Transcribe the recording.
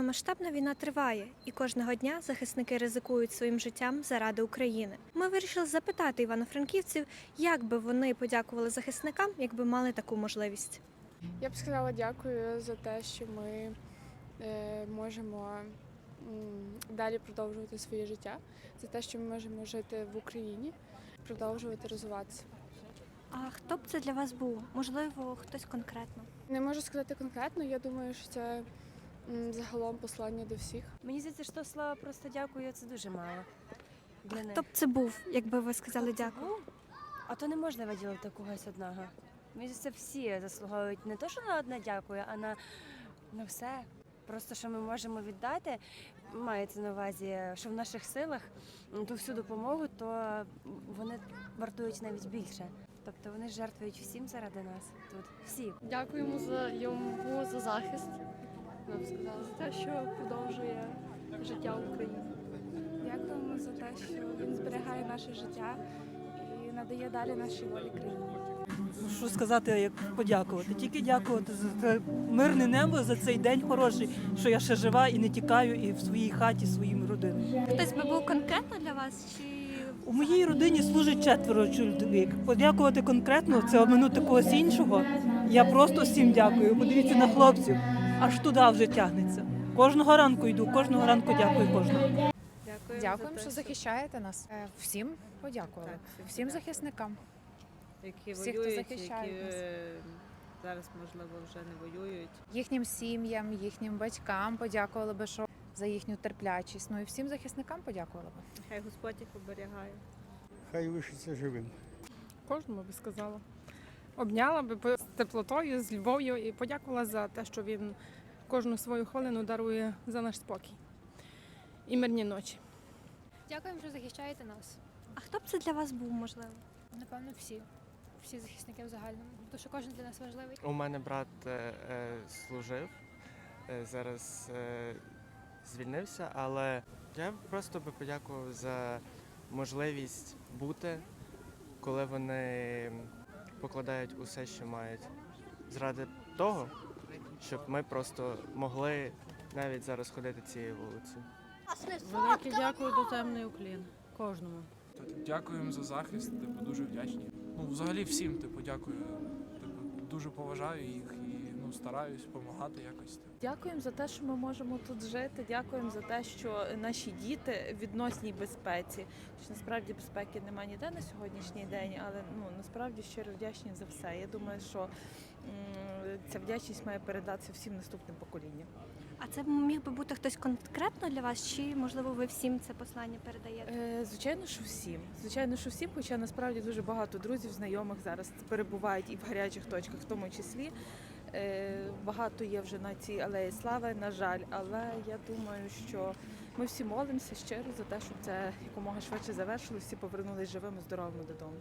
Повномасштабна війна триває, і кожного дня захисники ризикують своїм життям заради України. Ми вирішили запитати івано-франківців, як би вони подякували захисникам, якби мали таку можливість. Я б сказала дякую за те, що ми е, можемо далі продовжувати своє життя, за те, що ми можемо жити в Україні, продовжувати розвиватися. А хто б це для вас був? Можливо, хтось конкретно. Не можу сказати конкретно, я думаю, що це загалом послання до всіх. Мені здається, що слова просто дякую, це дуже мало. Для них. Хто б це був, якби ви сказали Хто дякую? А то не можна виділити когось одного. Мені здається, всі заслуговують не то, що на одне дякую, а на, на все. Просто що ми можемо віддати, мається на увазі, що в наших силах ту всю допомогу, то вони вартують навіть більше. Тобто вони жертвують всім заради нас тут. Всі. Дякуємо за йому за захист. Я б сказала, за те, що продовжує життя в Україні. Дякуємо за те, що він зберігає наше життя і надає далі нашій волі країні. Ну, Що сказати, як подякувати? Тільки дякувати за це мирне небо, за цей день хороший, що я ще жива і не тікаю, і в своїй хаті, своїм родинам. Хтось би був конкретно для вас чи У моїй родині служить четверо чоловік. Подякувати конкретно, це оминути когось іншого. Я просто всім дякую. Подивіться на хлопців, аж туди вже тягнеться. Кожного ранку йду, кожного ранку дякую кожному. Дякуємо, що захищаєте нас. Е, Всім подякували. Всім захисникам. які Всі, хто воюють, захищають які нас. е, зараз, можливо, вже не воюють. Їхнім сім'ям, їхнім батькам подякували би, що за їхню терплячість. Ну і всім захисникам подякували би. Хай Господь їх оберігає. Хай лишиться живим. Кожному би сказала. Обняла би теплотою, з любов'ю і подякувала за те, що він кожну свою хвилину дарує за наш спокій і мирні ночі. Дякуємо, що захищаєте нас. а хто б це для вас був, можливо? Напевно, всі. Всі захисники в загальному. Тому що кожен для нас важливий. У мене брат е, е, служив, е, зараз е, звільнився, але я просто би подякував за можливість бути, коли вони покладають усе, що мають, заради того, щоб ми просто могли навіть зараз ходити цією вулицею. Велике дякую до темний уклін. Кожному. Дякуємо за захист, типу, дуже вдячні. Ну, взагалі всім, типу, дякую. Типу, дуже поважаю їх і ну, стараюсь допомагати якось. типу. Дякуємо за те, що ми можемо тут жити. Дякуємо за те, що наші діти в відносній безпеці. Що насправді безпеки немає ніде на сьогоднішній день, але ну насправді щиро вдячні за все. Я думаю, що ця вдячність має передатися всім наступним поколінням. А це міг би бути хтось конкретно для вас, чи можливо ви всім це послання передаєте? Е, Звичайно, що всім. Звичайно, що всім, хоча насправді дуже багато друзів, знайомих зараз перебувають і в гарячих точках, в тому числі. Е, Багато є вже на цій алеї слави, на жаль, але я думаю, що ми всі молимося щиро за те, щоб це якомога швидше завершилося, всі повернулися живими, здоровими додому.